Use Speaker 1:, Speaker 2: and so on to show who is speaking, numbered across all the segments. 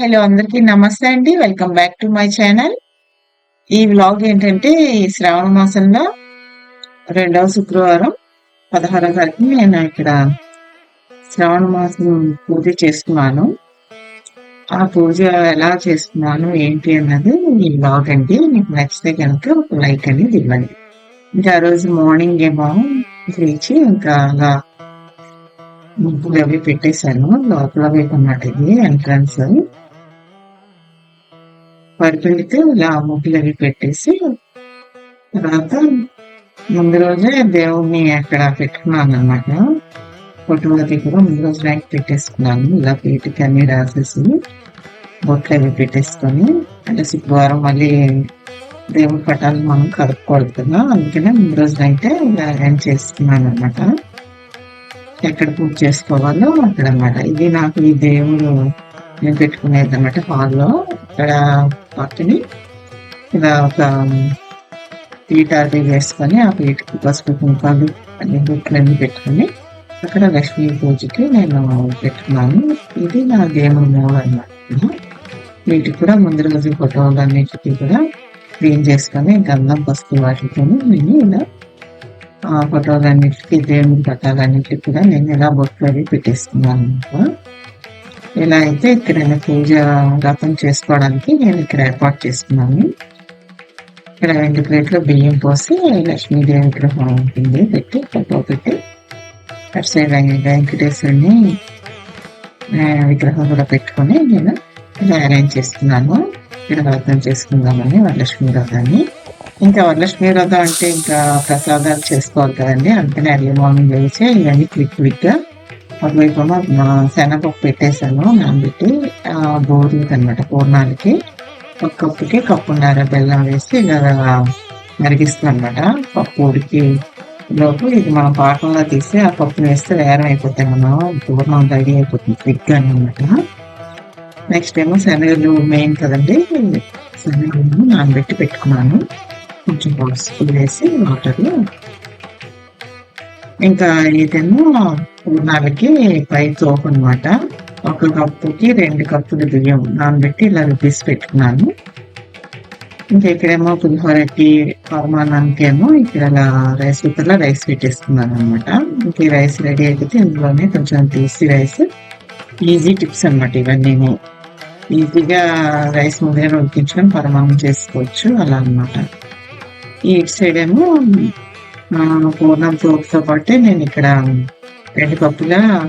Speaker 1: Hello అందరికీ నమస్తే అండి. Welcome back to my channel ఈ వ్లాగ్ ఏంటంటే ఈ శ్రావణ మాసంలో రెండవ శుక్రవారం పదహారవ తారీఖు నేను ఇక్కడ శ్రావణ మాసం పూజ చేస్తున్నాను ఆ పూజ ఎలా చేస్తున్నాను ఏంటి అన్నది ఈ వ్లాగ్ అండి. మీకు నచ్చితే కనుక ఒక లైక్ అనేది ఇవ్వండి. ఇంకా ఆ రోజు మార్నింగ్ ఏమో లేచి ఇంకా అలా ముగ్గులు అవి పెట్టేశాను. లోపల వైపు అన్నమాట ఇది ఎంట్రన్స్ పరిపిండితే ఇలా ముగ్గులు అవి పెట్టేసి తర్వాత ముందు రోజే దేవుణ్ణి అక్కడ పెట్టుకున్నాను అనమాట ఫోటో అది కూడా ముందు రోజు నైట్ పెట్టేసుకున్నాను. ఇలా పీటికి అన్ని రాసేసి బొట్లు అవి పెట్టేసుకొని అంటే శుక్రవారం మళ్ళీ దేవుడి పటాలు మనం కడుక్కోవద్దు కదా అందుకనే ముందు రోజు అయితే ఇలా అరేంజ్ చేసుకున్నాను అనమాట ఎక్కడ పూజ చేసుకోవాలో అక్కడ అన్నమాట. ఇది నాకు ఈ దేవుడు నేను పెట్టుకునేది అనమాట హాల్లో ఇక్కడ పక్కని ఇలా ఒక పీట అది వేసుకొని ఆ పీటకి పసుపు కుంకాలు అన్ని బుట్లన్నీ పెట్టుకొని అక్కడ లక్ష్మీ పూజకి నేను పెట్టుకున్నాను. ఇది నా దేవుడు మూడు అనమాట వీటికి కూడా ముందు రోజు ఫోటోలు అన్నిటికీ కూడా క్లీన్ చేసుకొని గంధం పసుపు వాటితో నేను ఇలా ఆ ఫోటోలన్నిటికీ దేవుని పటాలన్నిటికీ కూడా నేను ఇలా బొట్లు అవి పెట్టేసుకున్నాను అనమాట ఇలా అయితే ఇక్కడ పూజ వ్రతం చేసుకోవడానికి నేను ఇక్కడ ఏర్పాటు చేసుకున్నాను. ఇక్కడ రెండు ప్లేట్లు బియ్యం పోసి లక్ష్మీదేవి విగ్రహం ఉంటుంది. పెట్టి ఫోటో పెట్టి అటు సైడ్ వెంకటేశ్వరుని విగ్రహం కూడా పెట్టుకొని నేను ఇలా అరేంజ్ చేస్తున్నాను. ఇక్కడ వ్రతం చేసుకుందామని వరలక్ష్మి వ్రతాన్ని. ఇంకా వరలక్ష్మి వ్రతం అంటే ఇంకా ప్రసాదాలు చేసుకోవాలి కదండి. అందుకని అర్లీ మార్నింగ్ లేచి ఇవన్నీ క్విక్ క్విక్గా గా ఒకవైపు ఏమో శనగపప్పు పెట్టేశాను నానబెట్టి బోర్లకి అనమాట పూర్ణాలకి. ఒక కప్పుకి కప్పున్నర బెల్లం వేసి ఇలా మరిగిస్తాను అనమాట పప్పు ఉడికి లోపు ఇది మనం పాకంలో తీసి ఆ పప్పుని వేస్తే వేరం అయిపోతాయి మనం పూర్ణం రెడీ అయిపోతుంది క్విక్ అనమాట నెక్స్ట్ ఏమో శనగలు మెయిన్ కదండి. శనగలు నానబెట్టి పెట్టుకున్నాను. కొంచెం పసుపు వేసి వాటర్లో ఇంకా ఇదేమో పూర్ణాలకి పై తోపు అనమాట ఒక కప్పుకి రెండు కప్పులు బియ్యం. నానబెట్టి ఇలా రుబ్బేసి పెట్టుకున్నాను. ఇంకా ఇక్కడేమో పులిహోరకి పరమాన్నానికి ఏమో ఇక్కడ అలా రైస్ కుక్కర్లో రైస్ పెట్టేసుకున్నాను అనమాట ఇంక ఈ రైస్ రెడీ అయిపోతే ఇందులోనే కొంచెం తీసి రైస్. ఈజీ టిప్స్ అనమాట ఇవన్నీ ఈజీగా రైస్ ముందే ఉడికించుకొని పరమాన్నం చేసుకోవచ్చు అలా అనమాట ఈ ఇటు సైడ్ ఏమో పూర్ణం సోప్తో పాటు నేను ఇక్కడ రెండు కప్పుల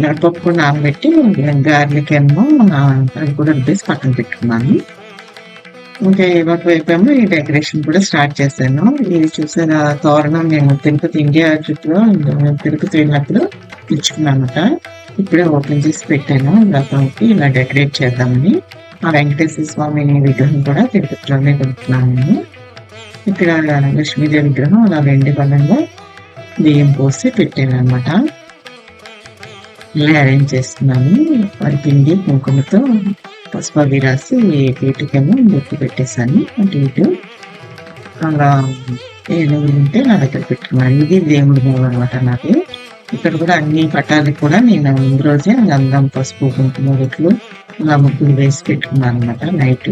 Speaker 1: మినపప్పు కూడా నానబెట్టి గార్లిక్ ఏమో నా- అది కూడా రుబ్బేసి పక్కన పెట్టుకున్నాను. ఇంకా ఒక వైపు ఈ డెకరేషన్ కూడా స్టార్ట్ చేశాను. ఇది చూసారా తోరణం నేను తిరుపతి ఇండియా ట్రిప్లో తిరుపతి వెళ్ళినప్పుడు తెచ్చుకున్నానట ఇప్పుడే ఓపెన్ చేసి పెట్టాను. రథంకి ఇలా డెకరేట్ చేద్దామని ఆ వెంకటేశ్వర స్వామి విగ్రహం కూడా తిరుపతిలోనే కొనుక్కున్నాను నేను. ఇక్కడ లక్ష్మీదేవి విగ్రహం అలా వెండి పళ్ళంలో బియ్యం పోసి పెట్టాను అనమాట ఇలా అరేంజ్ చేస్తున్నాను. వారి పిండి కుంకుమతో పసుపు అవి రాసి వీటికేమో బొట్టు పెట్టేశాను. అటు ఇటు. అలా ఏనుగులు ఉంటే నా దగ్గర పెట్టుకున్నాను ఇది దేవుడి మూలం అనమాట నాకు ఇక్కడ కూడా అన్ని పట్టాలు కూడా నేను ముందు రోజే గంధం పసుపు కుంకుమ రొట్లు ఇలా ముగ్గులు వేసి పెట్టుకున్నాను అనమాట నైట్.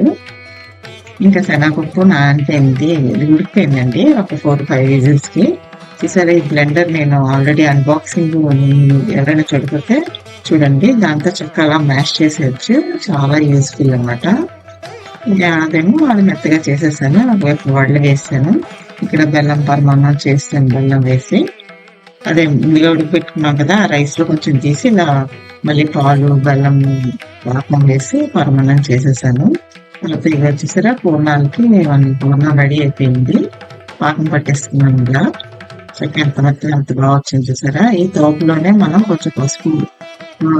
Speaker 1: ఇంకా శనగపప్పు నానిపోయింది ఇది ఉడికిపోయిందండి ఒక ఫోర్ ఫైవ్ విజిల్స్ ఈసారి చూసారా ఈ బ్లెండర్ నేను ఆల్రెడీ అన్బాక్సింగ్ ఎవరైనా చూడకపోతే చూడండి. దాంతో చక్కగా మ్యాష్ చేసేయచ్చు. చాలా యూస్ఫుల్ అనమాట ఇంకా అదేమో అది మెత్తగా చేసేసాను. ఒకవైపు వడలు వేసాను. ఇక్కడ బెల్లం పరమాన్నం చేస్తాను బెల్లం వేసి. అదే ముందుగా ఉడికిపెట్టుకున్నాం కదా ఆ రైస్లో కొంచెం తీసి ఇలా మళ్ళీ పాలు బెల్లం పాకం వేసి పరమాన్నం చేసేసాను. తర్వాత ఇవి వచ్చేసరా పూర్ణాలకి వన్ పూర్ణం రెడీ అయిపోయింది. పాకం పట్టేసుకున్నాను ఇలా చక్క ఎంత మెత్తగా ఎంత బాగా వచ్చింది చూసారా ఈ తోపులోనే మనం కొంచెం పసుపు ఆ,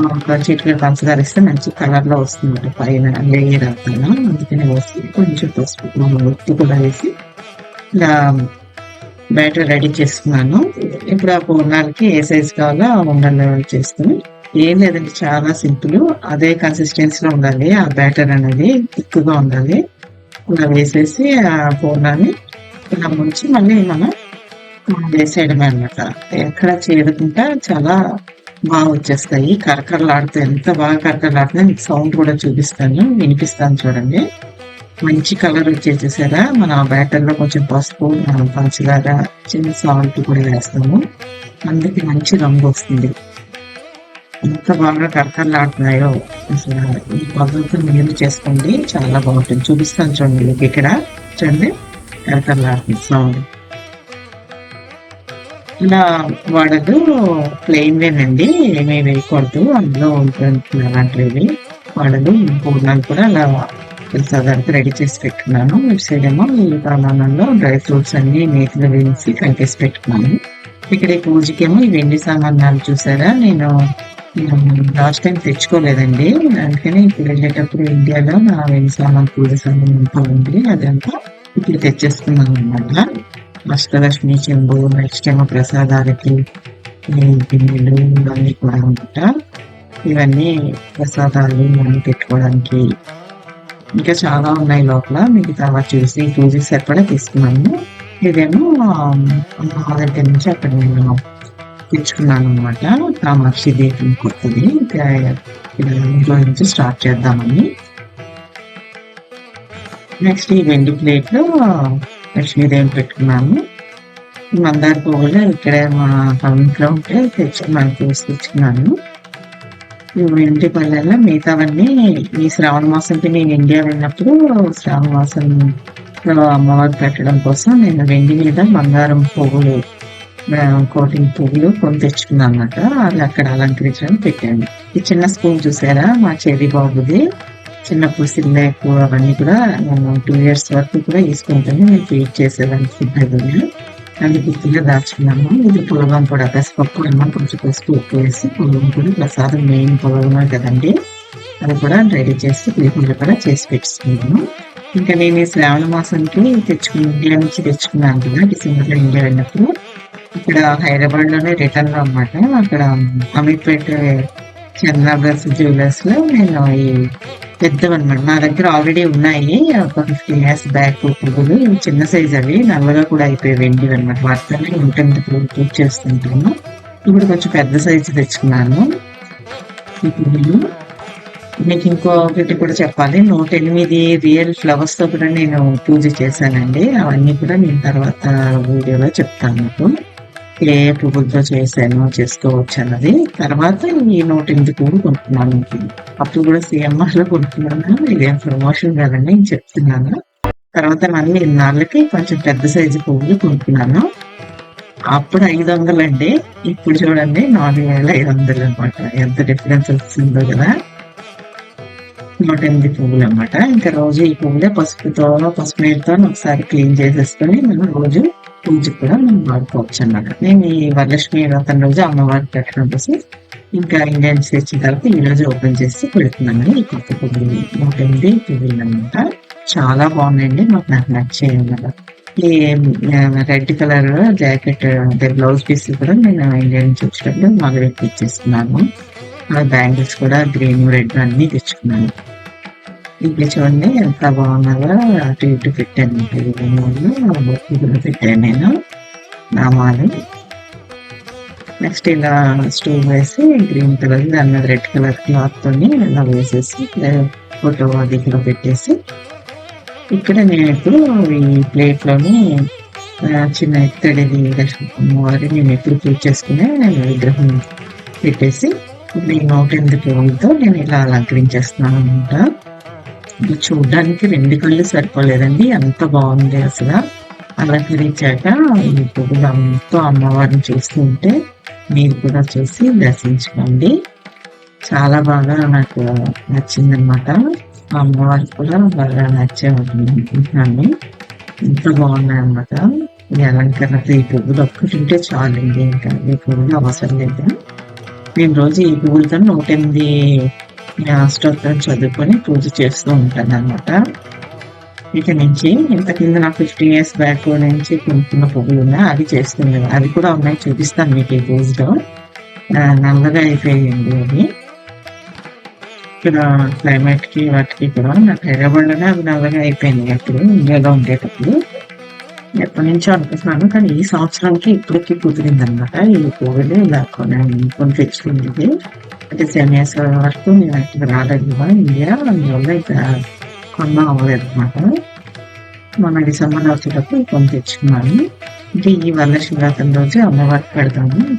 Speaker 1: పంచదార ఇస్తే మంచి కలర్లో వస్తుంది పైన లేయర్ అవుతాను అందుకనే వేసి కొంచెం పసుపు ఉప్పు కూడా వేసి ఇలా బ్యాటర్ రెడీ చేసుకున్నాను. ఇప్పుడు ఆ పూర్ణాలకి ఏ సైజ్ కావాలో ఆ ఉండలు చేసుకుని ఏం లేదండి చాలా సింపుల్. అదే కన్సిస్టెన్సీలో ఉండాలి. ఆ బ్యాటర్ అనేది థిక్గా ఉండాలి. ఇలా వేసేసి ఆ పూర్ణాన్ని ఇలా ముంచి మళ్ళీ మనం వేసేయడమే అనమాట ఎక్కడ చేరకుండా చాలా బాగా వచ్చేస్తాయి. కరకరలాడుతూ ఎంత బాగా కరకరలాడుతుంది మీకు సౌండ్ కూడా చూపిస్తాను. వినిపిస్తాను చూడండి. మంచి కలర్ వచ్చేసేసారా? మన బ్యాటర్లో కొంచెం పసుపు మనం పంచదార చిన్న సాల్ట్ కూడా వేస్తాము. అందుకే మంచి రంగు వస్తుంది. ఎంత బాగా కరకరలాడుతున్నాయో అసలు ఈ పద్ధతులు మీరు చేసుకోండి. చాలా బాగుంటుంది. చూపిస్తాను చూడండి మీకు ఇక్కడ. చూడండి. కరకరలాడుతుంది సౌండ్ ఇలా వాడదు. ప్లెయిన్ వేనండి ఏమీ వేయకూడదు. అందులో ఉంటుంది అలాంటివి వాడదు పూర్ణాలు కూడా అలా ప్రసాదానికి రెడీ చేసి పెట్టుకున్నాను. ఇటు సైడ్ ఏమో ఈ ప్రమాణంలో డ్రై ఫ్రూట్స్ అన్ని నేతిలో వేసి కట్టేసి పెట్టుకున్నాను. ఇక్కడ ఈ పూజకేమో ఈ వెండి సామాన్లు చూసారా? నేను లాస్ట్ టైం తెచ్చుకోలేదండి. అందుకని ఇప్పుడు వెళ్ళేటప్పుడు ఇండియాలో నా వెండి సామాన్ పూజ సామాన్ అంతా ఉంది. అదంతా ఇప్పుడు తెచ్చేసుకున్నాం అనమాట అష్టలక్ష్మి చెంబు నెక్స్ట్ ఏమో ప్రసాదాలకి ఈ గిన్నెలు ఇవన్నీ కూడా అనమాట ఇవన్నీ ప్రసాదాలు మనం పెట్టుకోవడానికి ఇంకా చాలా ఉన్నాయి లోపల. మిగతా చూసి పూజకి సరిపడా తీసుకున్నాము. ఇదేమో మా దగ్గర నుంచి అక్కడ నేను తెచ్చుకున్నాను అనమాట కామాక్షి దీపం కొత్తది. ఇంట్లో నుంచి స్టార్ట్ చేద్దామని. నెక్స్ట్ ఈ వెండి ప్లేట్లో లక్ష్మీదేవి పెట్టుకున్నాను. మందార పువ్వులు ఇక్కడ మా ఇంట్లో ఉంటే తెచ్చి మనకి తీసుకొచ్చుకున్నాను. ఈ వెండి పల్లెల్లో మిగతావన్నీ ఈ శ్రావణ మాసంకి నేను ఇండియా వెళ్ళినప్పుడు శ్రావణ మాసం అమ్మవారు పెట్టడం కోసం నేను వెండి మీద మందారం పువ్వులు కోటింగ్ పువ్వులు కొని తెచ్చుకున్నాను అనమాట అక్కడ అలంకరించడానికి పెట్టాను ఈ చిన్న స్పూన్ చూసారా? మా చెరి బాబుది. చిన్నప్పుడు సిల్లేకు అవన్నీ కూడా నేను టూ ఇయర్స్ వరకు కూడా తీసుకుంటాను నేను ఫీడ్ చేసేదానికి సిద్ధంగా అది అందుకు గుర్తుగా దాచుకున్నాము. ఇది పులగం కూడా పెసపప్పు అన్నం కొంచెం పసుపు ఉప్పు వేసి పులగం కూడా ప్రసాదం మెయిన్ పులగమే కదండి. అది కూడా రెడీ చేసి పులిహోర కూడా చేసి పెట్టుకున్నాను. ఇంకా నేను ఈ శ్రావణ మాసంకి తెచ్చుకున్న ఇండియా నుంచి తెచ్చుకున్నాను కదా డిసెంబర్లో ఇండియా వెళ్ళినప్పుడు ఇక్కడ హైదరాబాద్లోనే రిటర్న్లో రిటర్న్ అనమాట అక్కడ అమీర్పేట చంద్రాబ్రస్ జ్యువెలర్స్లో నేను ఈ పెద్దవన్నమాట. నా దగ్గర ఆల్రెడీ ఉన్నాయి. ఒక ఫిఫ్టీన్ ఇయర్స్ బ్యాక్ పువ్వులు ఇవి చిన్న సైజ్ అవి. నల్లగా కూడా అయిపోయి వెండి అనమాట వాటితోనే ఉంటుంది. పూజ చేస్తుంటాను. ఇప్పుడు కొంచెం పెద్ద సైజు తెచ్చుకున్నాను. ఈ పువ్వులు మీకు ఇంకొకటి కూడా చెప్పాలి. నూట ఎనిమిది రియల్ ఫ్లవర్స్తో కూడా నేను పూజ చేశానండి. అవన్నీ కూడా నేను తర్వాత వీడియోలో చెప్తాను. మీకు ఏ పువ్వులతో చేశాను చేసుకోవచ్చు అన్నది తర్వాత ఈ నూట ఎనిమిది పువ్వులు కొనుక్కున్నాను అప్పుడు కూడా సిఎంఆర్లో కొనుక్కున్నాను. ఇదేం ప్రమోషన్ కాదండి నేను చెప్తున్నాను. తర్వాత మళ్ళీ ఇన్నాళ్ళకి కొంచెం పెద్ద సైజు పువ్వులు కొనుక్కున్నాను. అప్పుడు ఐదు వందలు అండి ఇప్పుడు చూడండి నాలుగు వేల ఐదు వందలు అనమాట. ఎంత డిఫరెన్స్ వచ్చిందో కదా. నూట ఎనిమిది పువ్వులు అనమాట ఇంకా రోజు ఈ పువ్వులే పసుపుతో పసుపు నీళ్ళతో ఒకసారి క్లీన్ చేసేసుకొని మనం రోజు పూజకు కూడా మనం వాడుకోవచ్చు అన్నమాట. నేను ఈ వరలక్ష్మి వ్రతం రోజు అమ్మవారికి పెట్టడం కోసం ఇంకా ఇండియన్స్ తెచ్చిన తర్వాత ఈ రోజు ఓపెన్ చేసి పెడుతున్నాను ఈ కొత్త పువ్వులు నూట ఎనిమిది పువ్వులు అనమాట చాలా బాగున్నాయండి మాకు నాకు నచ్చాయి ఈ రెడ్ కలర్ జాకెట్ అదే బ్లౌజ్ పీస్ కూడా నేను ఇండియన్ నుంచి వచ్చేటప్పుడు మొదలు బ్యాంగిల్స్ కూడా గ్రీన్ రెడ్ అన్ని తెచ్చుకున్నాను. ఇప్పుడు చూడండి ఎంత బాగున్నదో అటు ఇటు పెట్టాను. ఇది పెట్టాను నేను. నామాలు నెక్స్ట్ ఇలా స్టవ్ వేసి గ్రీన్ కలర్ దాని మీద రెడ్ కలర్ క్లాత్ తోని ఇలా వేసేసి ఫోటో దగ్గర పెట్టేసి ఇక్కడ నేను ఇప్పుడు ఈ ప్లేట్లోని చిన్న ఇత్తడిది వారి నేను ఎప్పుడు పూజ చేసుకునే విగ్రహం పెట్టేసి ఇప్పుడు ఈ నూట ఎనిమిది నేను ఇలా అలంకరించేస్తున్నాను అనమాట. ఇది చూడడానికి రెండు కళ్ళు సరిపోలేదండి. ఎంత బాగుంది అసలు. అలంకరించాక ఈ పువ్వులు అంతా అమ్మవారిని చూస్తుంటే మీరు కూడా చూసి దర్శించుకోండి. చాలా బాగా నాకు నచ్చింది అనమాట అమ్మవారికి కూడా బాగా నచ్చే అనుకుంటున్నాను. ఎంత బాగున్నాయి అనమాట ఈ అలంకరణ ఈ పువ్వులు ఒక్కటి ఉంటే చాలండి. ఇంకా ఈ పువ్వులు అవసరం లేదు. నేను రోజు ఈ పువ్వులతో నూట ఎనిమిది అష్టోత్తరం చదువుకొని పూజ చేస్తూ ఉంటాను అనమాట ఇక నుంచి ఇంత కింద నాకు ఫిఫ్టీన్ ఇయర్స్ బ్యాక్ నుంచి కొనుక్కున్న పువ్వులు ఉన్నాయి అవి చేస్తుంది అవి కూడా ఉన్నాయి చూపిస్తాను మీకు ఈ పూజలో నల్లగా అయిపోయింది అవి. ఇక్కడ క్లైమేట్కి వాటికి కూడా నాకు హైదరాబాద్ అవి నల్లగా అయిపోయినాయి అప్పుడు ఇండియాలో ఉండేటప్పుడు. ఎప్పటి నుంచో అనుకుంటున్నాను కానీ ఈ సంవత్సరానికి ఇప్పటికి కుదిరింది అనమాట ఈ కోవిడ్ ఇలా కొన్ని కొన్ని తెచ్చుకుంది అంటే సెవెన్ వరకు నేను అక్కడికి రాలేదు. ఇండియా అందువల్ల ఇక కొన్నా అవ్వలేదు అనమాట మొన్న డిసెంబర్ వచ్చేటప్పుడు కొన్ని తెచ్చుకున్నాను. అంటే ఈ వల్ల శివరాత్రి రోజు అమ్మవారికి పెడతాము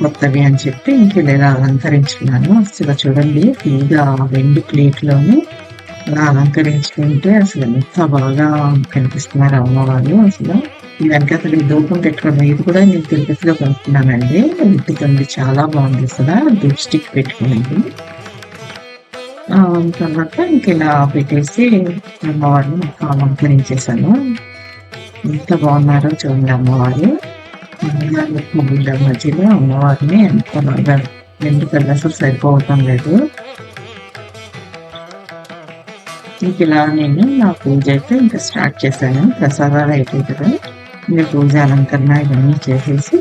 Speaker 1: కొత్తవి అని చెప్పి ఇంక ఇలా అలంకరించుకున్నాను. అసలు చూడండి ఫ్రీగా రెండు ప్లేట్లోని అలా అలంకరించుకుంటే అసలు ఎంత బాగా కనిపిస్తున్నారు అమ్మవారు అసలు. ఈ వెనకాతలు ఈ ధూపం పెట్టుకోవడం ఇది కూడా నేను తిరుపతిలో కొనుక్కున్నానండి. ఇంటికండి చాలా బాగుంది అసలు ధూప్ స్టిక్ పెట్టుకునేది. తర్వాత ఇంక ఇలా పెట్టేసి అమ్మవారిని మొత్తం అలంకరించేసాను ఎంత బాగున్నారో చూడండి అమ్మవారు. ముగ్గుల మధ్యలో అమ్మవారిని ఎంత బాగా రెండు కళ్ళు అసలు సరిపోవటం లేదు. ఇంక ఇలా నేను నా పూజ అయితే ఇంకా స్టార్ట్ చేశాను. ప్రసాదాలు అయితే కదా. ఇంకా పూజ అలంకరణ ఇవన్నీ చేసేసి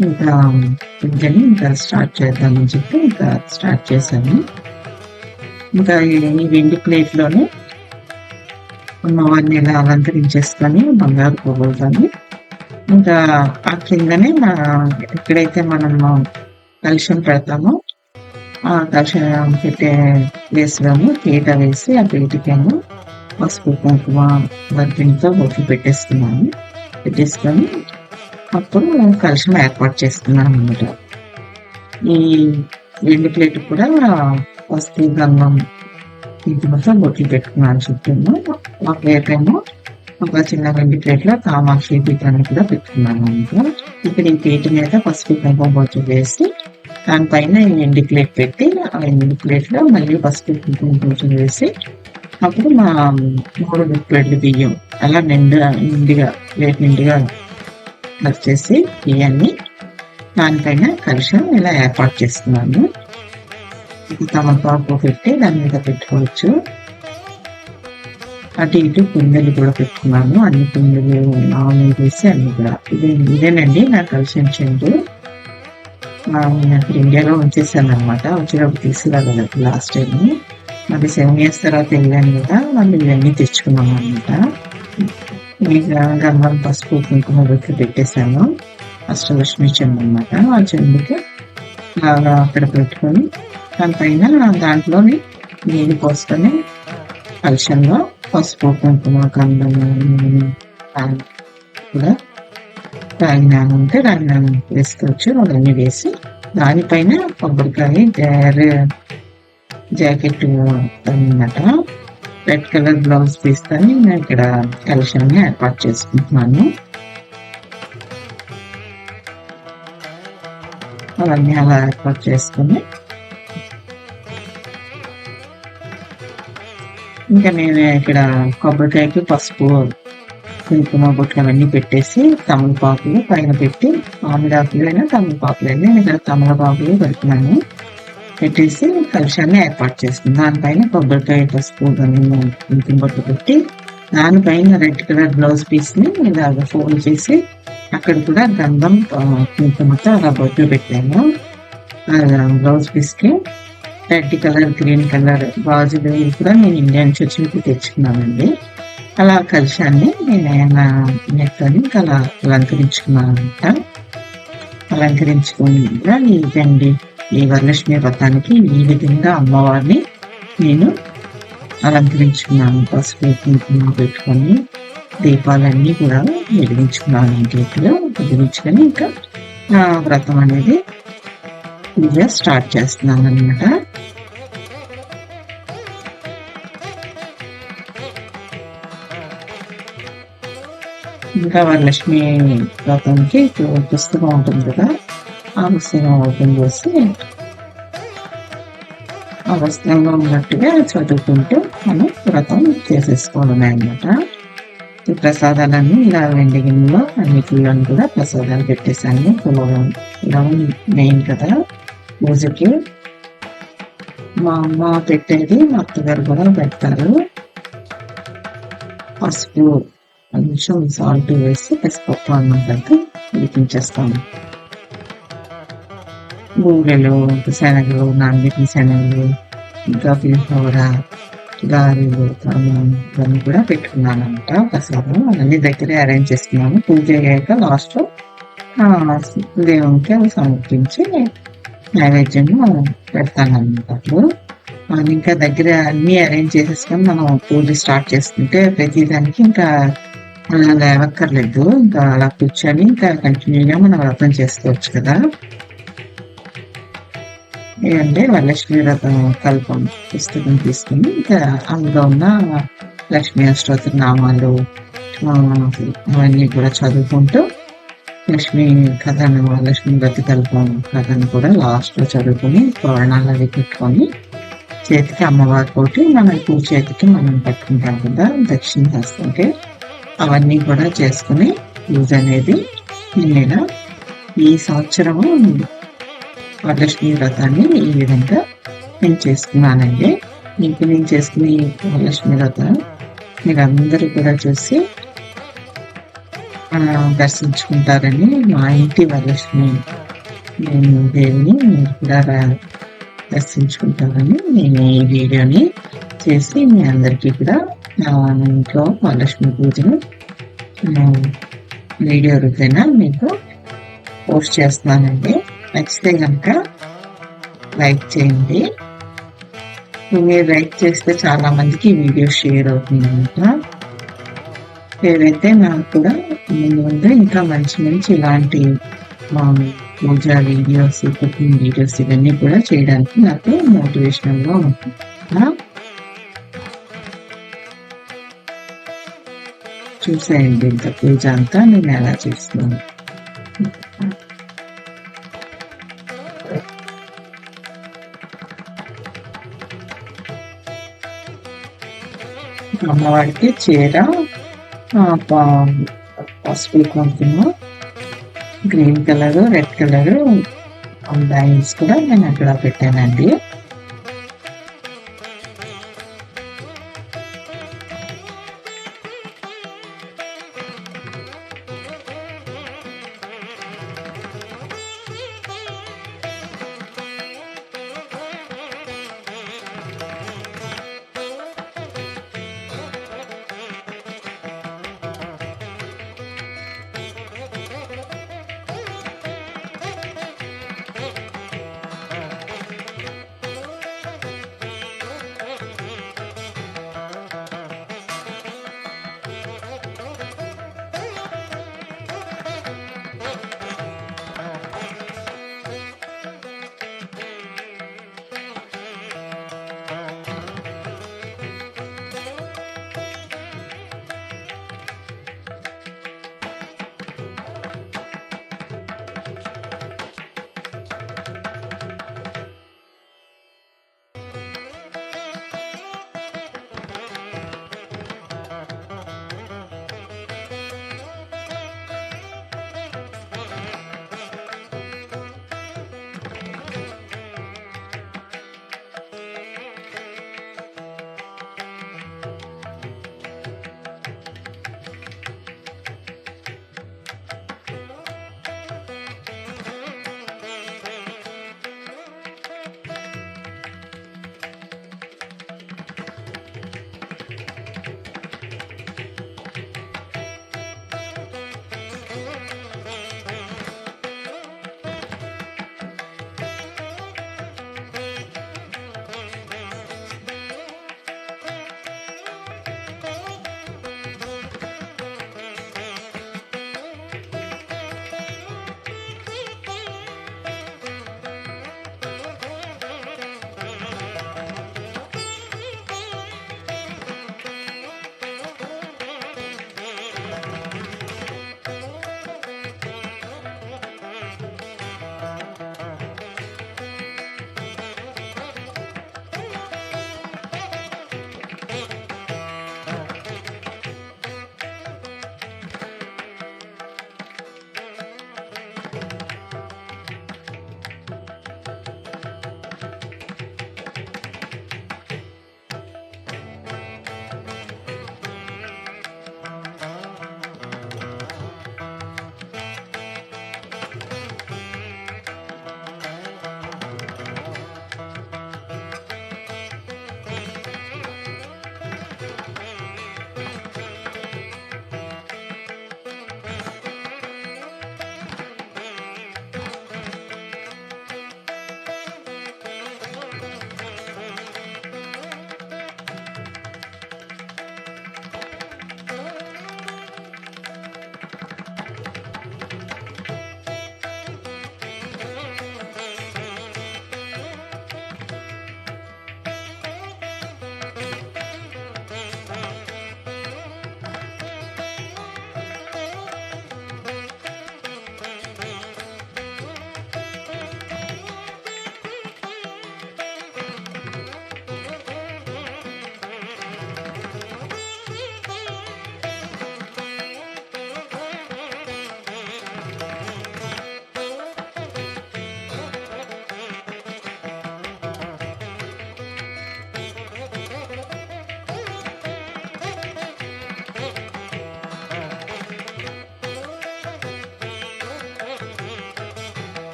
Speaker 1: ఇంకా పూజని ఇంకా స్టార్ట్ చేద్దామని చెప్పి ఇంకా స్టార్ట్ చేశాను. ఇంకా ఈ వెండి ప్లేట్లోనే అమ్మవారిని ఇలా అలంకరించేసుకొని బంగారు పువ్వులతోని ఇంకా ఆ కిందనే నా ఎక్కడైతే మనం కలుషం పెడతామో ఆ కలుషం పెట్టే వేసినాము పీట వేసి ఆ పీటకేమో పసుపు కుంకుమ వర్పింతో బొట్లు పెట్టేస్తున్నాము పెట్టేసుకొని అప్పుడు కలుషం ఏర్పాటు చేస్తున్నాను అనమాట ఈ వెండి ప్లేట్ కూడా పసుపు గంధం మొత్తం బొట్లు పెట్టుకున్నాను చుట్టూ ఒక వేపేమో ఒక చిన్న వెండి ప్లేట్లో కామాక్షి దీపాన్ని కూడా పెట్టుకున్నాను అనమాట ఇక్కడ ఈ ప్లేట్ మీద పసుపు కుంకుమ బొట్లు వేసి దానిపైన ఈ ఎండి ప్లేట్ పెట్టి ఆ ఎండి ప్లేట్లో మళ్ళీ పసుపు కుంకుమ బొట్లు వేసి అప్పుడు మా మూడు ప్లేట్లు బియ్యం అలా నిండుగా నిండుగా ప్లేట్ నిండుగా వచ్చేసి బియ్యాన్ని దానిపైన కలుషం ఇలా ఏర్పాటు చేస్తున్నాను. తమలపాకు పెట్టి దాని మీద పెట్టుకోవచ్చు. అటు ఇటు కుండలు కూడా పెట్టుకున్నాను. అన్ని కుండలు నాలుగు వేసి అన్ని కూడా. ఇది ఇదేనండి నాకు కలిసిన చెండు ఇండియాలో ఉంచేసాను అనమాట వచ్చేటప్పుడు తీసుకురాగలదు లాస్ట్ టైం మళ్ళీ సెవెన్ ఇయర్స్ తర్వాత వెళ్ళాను కదా మళ్ళీ ఇవన్నీ తెచ్చుకున్నాం అనమాట గంధం పసుపు కుంకుమ పెట్టి పెట్టేశాను. అష్టలక్ష్మి చెంబు అనమాట ఆ చెంబుకి బాగా అక్కడ పెట్టుకొని దానిపైన దాంట్లోని నీళ్ళు పోసుకొని కలుషంలో పసుపు కుంకుమ కందము కూడా రాగినాను ఉంటే రాగినాను వేసుకోవచ్చు అవన్నీ వేసి దానిపైన కొబ్బరికాయ జార్ జాకెట్ అన్నమాట. రెడ్ కలర్ బ్లౌజ్ తీసుకొని నేను ఇక్కడ కలెక్షన్ని ఏర్పాటు చేసుకుంటున్నాను. అవన్నీ అలా ఏర్పాటు చేసుకుని ఇంకా నేను ఇక్కడ కొబ్బరికాయకి పసుపు కుంకుమ బొట్లు అవన్నీ పెట్టేసి తమలపాకులు పైన పెట్టి మామిడాకులైనా తమలపాకులైనా నేను ఇక్కడ తమలపాకులు పెడుతున్నాను. పెట్టేసి కలుషాన్ని ఏర్పాటు చేస్తుంది. దానిపైన కొబ్బరికాయ పసుపు గంధం కుంకుమ బొట్టు పెట్టి దానిపైన రెడ్ కలర్ బ్లౌజ్ పీస్ని ఇలాగ ఫోల్డ్ చేసి అక్కడ కూడా గంధం కుంకుమతో అలా బొట్లు పెట్టాను. బ్లౌజ్ పీస్కి రెడ్ కలర్ గ్రీన్ కలర్ గాజులు ఇవి కూడా నేను ఇండియా నుంచి వచ్చి తెచ్చుకున్నానండి. అలా కలిశాన్ని నేను నా నెత్తని అలా అలంకరించుకున్నాను అనమాట అలంకరించుకుని ఇదండి ఈ వరలక్ష్మి వ్రతానికి ఈ విధంగా అమ్మవారిని నేను అలంకరించుకున్నాను. పసుపు కుంకుమ పెట్టుకొని దీపాలన్నీ కూడా వెలిగించుకున్నాను. ఇంట్లో వెలిగించుకొని ఇంకా నా వ్రతం అనేది పూజ స్టార్ట్ చేస్తున్నాను అనమాట ఇంకా వరలక్ష్మి వ్రతంకి పుస్తకం ఉంటుంది కదా. ఆ పుస్తకం ఓపెన్ చేసి ఆ పుస్తకంలో ఉన్నట్టుగా చదువుకుంటూ మనం వ్రతం చేసేసుకోవడమే అనమాట ఈ ప్రసాదాలన్నీ ఇలా వెండి గిన్నెలో అన్నిటిలో కూడా ప్రసాదాలు పెట్టేశాను. పులవం పులవం మెయిన్ కదా. పూజకి మా అమ్మ పెట్టేది మా అత్తగారు కూడా పెడతారు. పసుపు కొంచెం సాల్ట్ వేసి పెసరపప్పు అన్నం కలిపి ఉడికించేస్తాము గూడెలు శనగలు నానబెట్టిన శనగలు ఇంకా పులిహోర గారెలు ఇవన్నీ కూడా పెట్టుకున్నాను అనమాట ప్రసాదం. అవన్నీ దగ్గరే అరేంజ్ చేసుకున్నాము పూజ అయ్యాక లాస్ట్ దేవునికి అవి సమర్పించి నైవేద్యం పెడతాను అనమాట అప్పుడు మనం ఇంకా దగ్గర అన్ని అరేంజ్ చేసేసుకొని మనం పూజ స్టార్ట్ చేసుకుంటే ప్రతిదానికి ఇంకా లేవక్కర్లేదు. ఇంకా అలా కూర్చొని ఇంకా కంటిన్యూగా మనం వ్రతం చేసుకోవచ్చు కదా. ఏంటంటే వరలక్ష్మి వ్రతం కల్పం పుస్తకం తీసుకుని ఇంకా అందులో ఉన్న లక్ష్మీ అష్టోత్తర నామాలు అవన్నీ కూడా చదువుకుంటూ లక్ష్మి కథను లక్ష్మీ వ్రత కల్పం కథను కూడా లాస్ట్లో చదువుకొని చదువుకుని తోరణాలు అవి పెట్టుకొని చేతికి అమ్మవారి తోటి మనం పూజ చేతికి మనం పెట్టుకుంటాం కదా దక్షిణ హస్తంకి అవన్నీ కూడా చేసుకుని యూజ్ అనేది నేను ఈ సంవత్సరము వరలక్ష్మి వ్రతాన్ని ఈ విధంగా నేను చేసుకున్నానండి. ఇంక నేను చేసుకునే ఈ వరలక్ష్మి వ్రతం మీరందరూ కూడా చూసి దర్శించుకుంటారని మా ఇంటి వరలక్ష్మి నేను దేవిని మీరు కూడా దర్శించుకుంటారని నేను ఈ వీడియోని చేసి మీ అందరికీ కూడా ఇంట్లో వరలక్ష్మి పూజను వీడియో రూపేణ మీకు పోస్ట్ చేస్తున్నానండి. నచ్చితే కనుక లైక్ చేయండి. మీరు లైక్ చేస్తే చాలా మందికి ఈ వీడియో షేర్ అవుతుంది అనమాట ఏదైతే నాకు కూడా ముందు ముందు ఇంకా మంచి మంచి ఇలాంటి మా పూజ వీడియోస్ కుకింగ్ వీడియోస్ ఇవన్నీ కూడా చేయడానికి నాకు మోటివేషనల్గా ఉంటుంది. చూసేయండి. ఇంత పూజ అంతా నేను ఎలా చేస్తున్నాను? అమ్మవారికి చీర పసుపు కుంకుమ green colour red colour bangles కూడా నేను అక్కడ పెట్టానండి.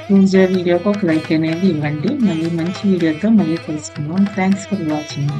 Speaker 1: పూజ వీడియోకి ఒక లైక్ అనేది ఇవ్వండి. మళ్ళీ మంచి వీడియోతో మళ్ళీ తెలుసుకుందాం థ్యాంక్స్ ఫర్ వాచింగ్